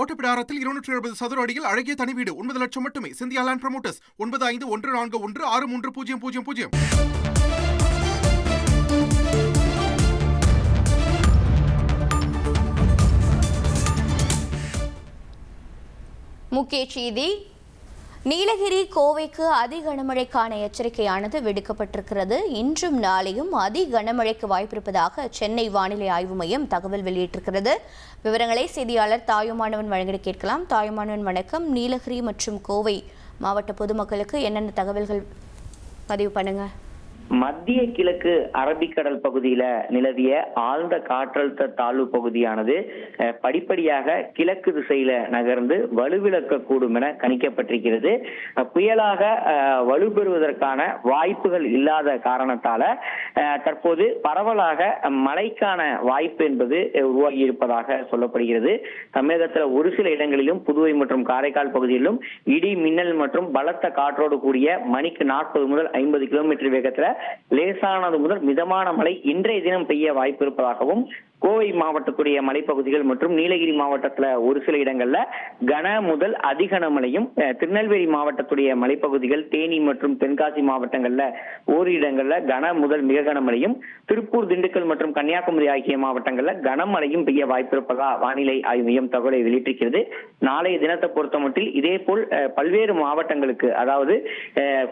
ஓட்டப்பிடாரத்தில் இருநூற்றி எழுபது சதுர அடியில் அழகிய தனி வீடு. ஒன்பது லட்சம் மட்டுமே. Sindhiya land promoters. ஒன்பது ஐந்து ஒன்று நான்கு ஒன்று ஆறு மூன்று பூஜ்ஜியம் பூஜ்ஜியம் பூஜ்ஜியம். முக்கிய செய்தி நீலகிரி கோவைக்கு அதி கனமழைக்கான எச்சரிக்கையானது விடுக்கப்பட்டிருக்கிறது. இன்றும் நாளையும் அதி கனமழைக்கு வாய்ப்பிருப்பதாக சென்னை வானிலை ஆய்வு மையம் தகவல் வெளியிட்டிருக்கிறது. விவரங்களை செய்தியாளர் தாயுமானவன் வழங்கிட கேட்கலாம். தாயுமானவன் வணக்கம். நீலகிரி மற்றும் கோவை மாவட்ட பொதுமக்களுக்கு என்னென்ன தகவல்கள் பதிவு பண்ணுங்கள் மத்திய கிழக்கு அரபிக்கடல் பகுதியில நிலவிய ஆழ்ந்த காற்றழுத்த தாழ்வு பகுதியானது படிப்படியாக கிழக்கு திசையில நகர்ந்து வலுவிழக்கக்கூடும் என கணிக்கப்பட்டிருக்கிறது. புயலாக வலுப்பெறுவதற்கான வாய்ப்புகள் இல்லாத காரணத்தால தற்போது பரவலாக மழைக்கான வாய்ப்பு என்பது உருவாகி இருப்பதாக சொல்லப்படுகிறது. தமிழகத்துல ஒரு சில இடங்களிலும் புதுவை மற்றும் காரைக்கால் பகுதியிலும் இடி மின்னல் மற்றும் பலத்த காற்றோடு கூடிய மணிக்கு நாற்பது முதல் ஐம்பது கிலோமீட்டர் வேகத்துல லேசானது முதல் மிதமான மழை இன்றைய தினம் பெய்ய வாய்ப்பு இருப்பதாகவும் கோவை மாவட்டத்துடைய மலைப்பகுதிகள் மற்றும் நீலகிரி மாவட்டத்துல ஒரு சில இடங்கள்ல கன முதல் அதிகன மழையும் திருநெல்வேலி மாவட்டத்துடைய மலைப்பகுதிகள் தேனி மற்றும் தென்காசி மாவட்டங்கள்ல ஓரிரு இடங்கள்ல கன முதல் மிக கனமழையும் திருப்பூர் திண்டுக்கல் மற்றும் கன்னியாகுமரி ஆகிய மாவட்டங்கள்ல கனமழையும் பெய்ய வாய்ப்பிருப்பதா வானிலை ஆய்வு மையம் தகவலை வெளியிட்டிருக்கிறது. நாளைய தினத்தை பொறுத்தமட்டில் இதே போல் பல்வேறு மாவட்டங்களுக்கு அதாவது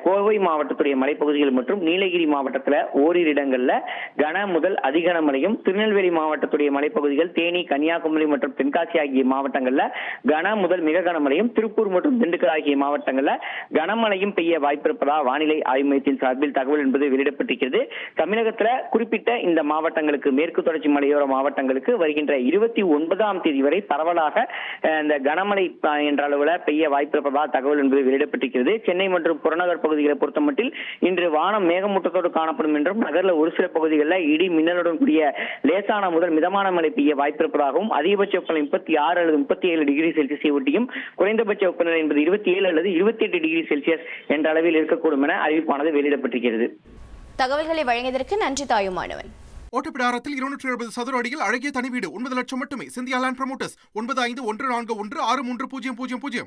கோவை மாவட்டத்துடைய மலைப்பகுதிகள் மற்றும் நீலகிரி நீலகிரி மாவட்டத்தில் ஓரிரு இடங்களில் கன முதல் அதிகன மழையும் திருநெல்வேலி மாவட்டத்துடைய மலைப்பகுதிகள் தேனி கன்னியாகுமரி மற்றும் தென்காசி ஆகிய மாவட்டங்களில் கன முதல் மிக கனமழையும் திருப்பூர் மற்றும் திண்டுக்கல் ஆகிய மாவட்டங்களில் கனமழையும் பெய்ய வாய்ப்பிருப்பதா வானிலை ஆய்வு மையத்தின் சார்பில் தகவல் என்பது வெளியிடப்பட்டிருக்கிறது. தமிழகத்தில் குறிப்பிட்ட இந்த மாவட்டங்களுக்கு மேற்கு தொடர்ச்சி மலையோர மாவட்டங்களுக்கு வருகின்ற இருபத்தி ஒன்பதாம் தேதி வரை பரவலாக இந்த கனமழை என்ற அளவில் பெய்ய வாய்ப்பிருப்பதா தகவல் என்பது வெளியிடப்பட்டிருக்கிறது. சென்னை மற்றும் புறநகர் பகுதிகளை பொறுத்தமட்டில் இன்று வானம் மேகமூட்டத்தோடு காணப்படும் என்றும் நகர்ல ஒரு சில பகுதிகளில் இடி மின்னலுடன் கூடிய லேசான முதல் மிதமான மழை பெய்ய வாய்ப்பிருப்பதாகவும் அதிகபட்ச வெப்பநிலை முப்பத்தி ஆறு அல்லது முப்பத்தி ஏழு டிகிரி செல்சியஸை ஒட்டியும் குறைந்தபட்ச வெப்பநிலை என்பது இருபத்தி ஏழு அல்லது இருபத்தி எட்டு டிகிரி செல்சியஸ் என்ற அளவில் இருக்கக்கூடும் என அறிவிப்பானது வெளியிடப்பட்டிருக்கிறது. தகவல்களை வழங்கியதற்கு நன்றி தாயுமானவன் ஓட்டப்பிடாரத்தில் இருநூற்றி எழுபது சதுர அடியில் அழகிய தனி வீடு ஒன்பது லட்சம் மட்டுமே. சிந்தியா லேண்ட் ப்ரமோட்டர்ஸ் ஒன்பது ஐந்து ஒன்று நான்கு ஒன்று ஆறு மூன்று பூஜ்ஜியம் பூஜ்ஜியம் பூஜ்ஜியம்.